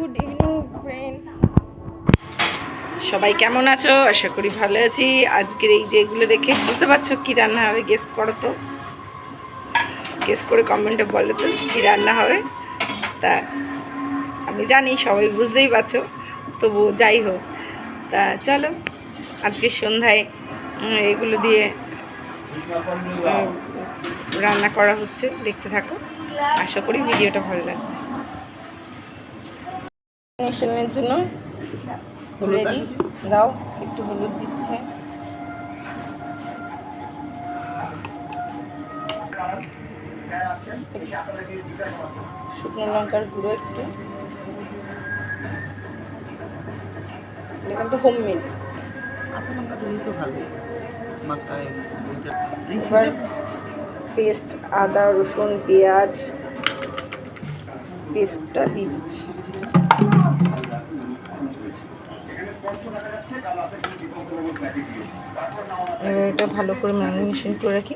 Good evening friend সবাই কেমন আছো? আশা করি ভালো আছি। আজকের এই যেগুলো দেখে বুঝতে পারছ কি রান্না হবে গেস করো তো। গেস করে কমেন্টে বলো তো কী রান্না হবে। তা আমি জানি, সবাই বুঝতেই পারছ। তবু যাই হোক। তা চলো, আজকে সন্ধ্যায় এগুলো দিয়ে রান্না করা হচ্ছে। দেখতে থাকো। আশা করি ভিডিওটা ভালো লাগবে। মিশনের জন্য রেডি দাও একটু হলুদ দিচ্ছে। শুকনো লঙ্কার গুঁড়ো একটু। আটা লঙ্কা দিলেই তো ভালো। মাথায় এবার পেস্ট আদা রসুন পেঁয়াজ পেস্টটা দিয়ে দিচ্ছি। এবার এটা ভালো করে ম্যারিনেশন করে রাখি।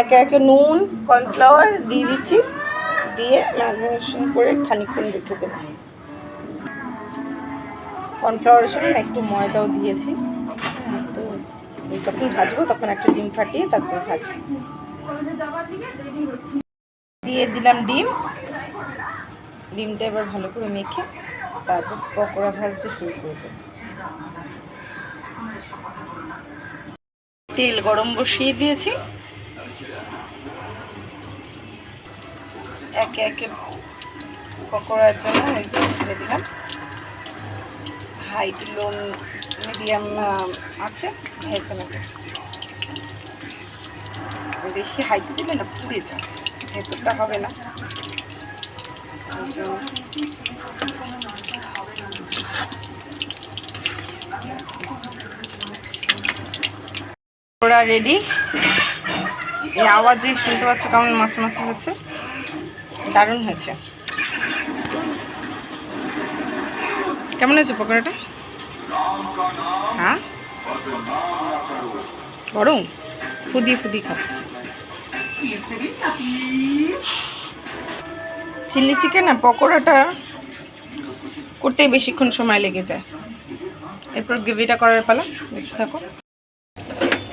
একে একে নুন, কর্নফ্লাওয়ার দিয়ে দিচ্ছি। দিয়ে ম্যারিনেশন করে খানিকক্ষণ রেখে দেবো। কর্নফ্লাওয়ারের সঙ্গে একটু ময়দাও দিয়েছি। যখন ভাজবো, তখন একটা ডিম ফাটিয়ে তারপর ভাজবো। দিয়ে দিলাম ডিম। ডিমটা এবার ভালো করে মেখে তারপর পকোড়া ভাজতে শুরু করব। তেল গরম বসিয়ে দিয়েছি। একে একে পকোড়ার জন্য ছেড়ে দিলাম। হাই টু লো মিডিয়াম আছে ভেজে নেব বেশি হাইট দিলে না পুড়ে যায়, ভেতরটা হবে না। ওরা রেডি এই আওয়াজে শুনতে পাচ্ছ কেমন মাছ মাছ হচ্ছে? দারুণ হয়েছে। কেমন হয়েছে পকোড়াটা? হ্যাঁ? গরম? ফুদিয়ে ফুদিয়ে খাও। চিলি চিকেন না পকোড়াটা করতেই বেশিক্ষণ সময় লেগে যায়। এরপর গ্রেভিটা করার পালা। দেখতে থাকো।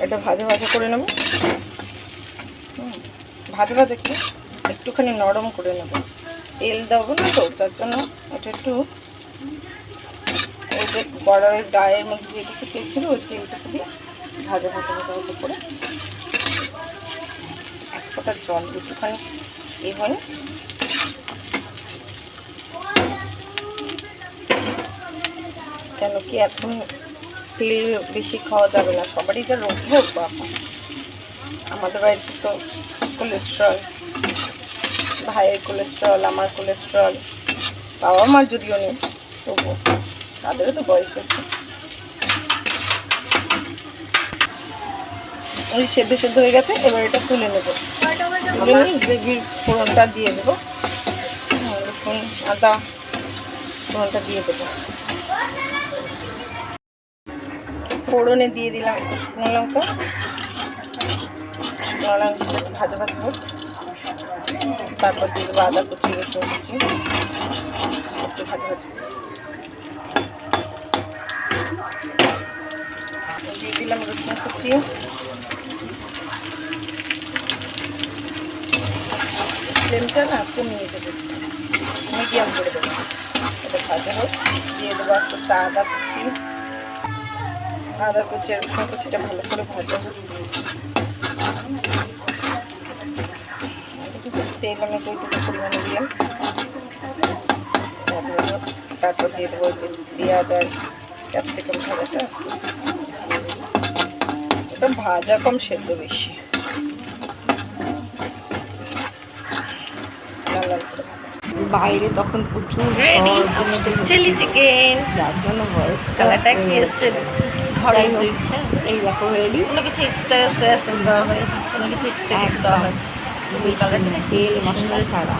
এটা ভাজা ভাজা করে নেব। ভাজা ভাজা একটু, একটুখানি নরম করে নেব। তেল দেবো না তো, তার জন্য এটা একটু যে বড়ার গায়ের মধ্যে যেটুকু তেল ছিল ওই তেলটুকু দিয়ে ভাজা ভাজা ভাজা ভাজা করে এক ফোঁটা জল, একটুখানি এই হয় কেন কি এখন তেল বেশি খাওয়া যাবে না? সবারই যা রোগ হোক, বাবা। আমাদের বাড়িতে তো কোলেস্ট্রল ভাইয়ের কোলেস্ট্রল আমার কোলেস্ট্রল বাবা মার যদিও নেই, তবুও। তাদেরও তো বয়স হচ্ছে ওই সেদ্ধ সেদ্ধ হয়ে গেছে এবার এটা তুলে নেব। তুলে নিয়ে গ্রেভির ফোড়নটা দিয়ে দেবো। হ্যাঁ, আদা ফোড়নটা দিয়ে দেবো। ফোড়নে দিয়ে দিলাম শুকনো লঙ্কা ভাজা ভাজা হোক। তারপর দিয়ে দেবো আদা কুচি রসুন কুচি। একটু ভাজা ভাজা। দিয়ে দিলাম রসুন কুচি। ফ্লেমটা না কমিয়ে দেবো। মিডিয়াম করে দেবো। এটা ভাজা হোক। দিয়ে দেবো আস্তে আদা কুচি। আদা কুচি আর রসুন কুচিটা ভালো করে ভাজা হোক। তেল আমি ওইটুকু পরিমাণে দিলাম তারপর দিয়ে দেবো পেঁয়াজ আর ক্যাপসিকাম ভাজাটা আস্তে। এটা ভাজা কম সেদ্ধ বেশি। বাইরে তখন প্রচুর চিলি চিকেন যার জন্য ভয়েস কালারটা কি এসছে ঘরে এই দেখো রেডি কোনো কিছু এক্সট্রা সয়া সস দেওয়া হয় কোনো কিছু এক্সট্রা কিছু দেওয়া হয়। তেল মশলা ছাড়া।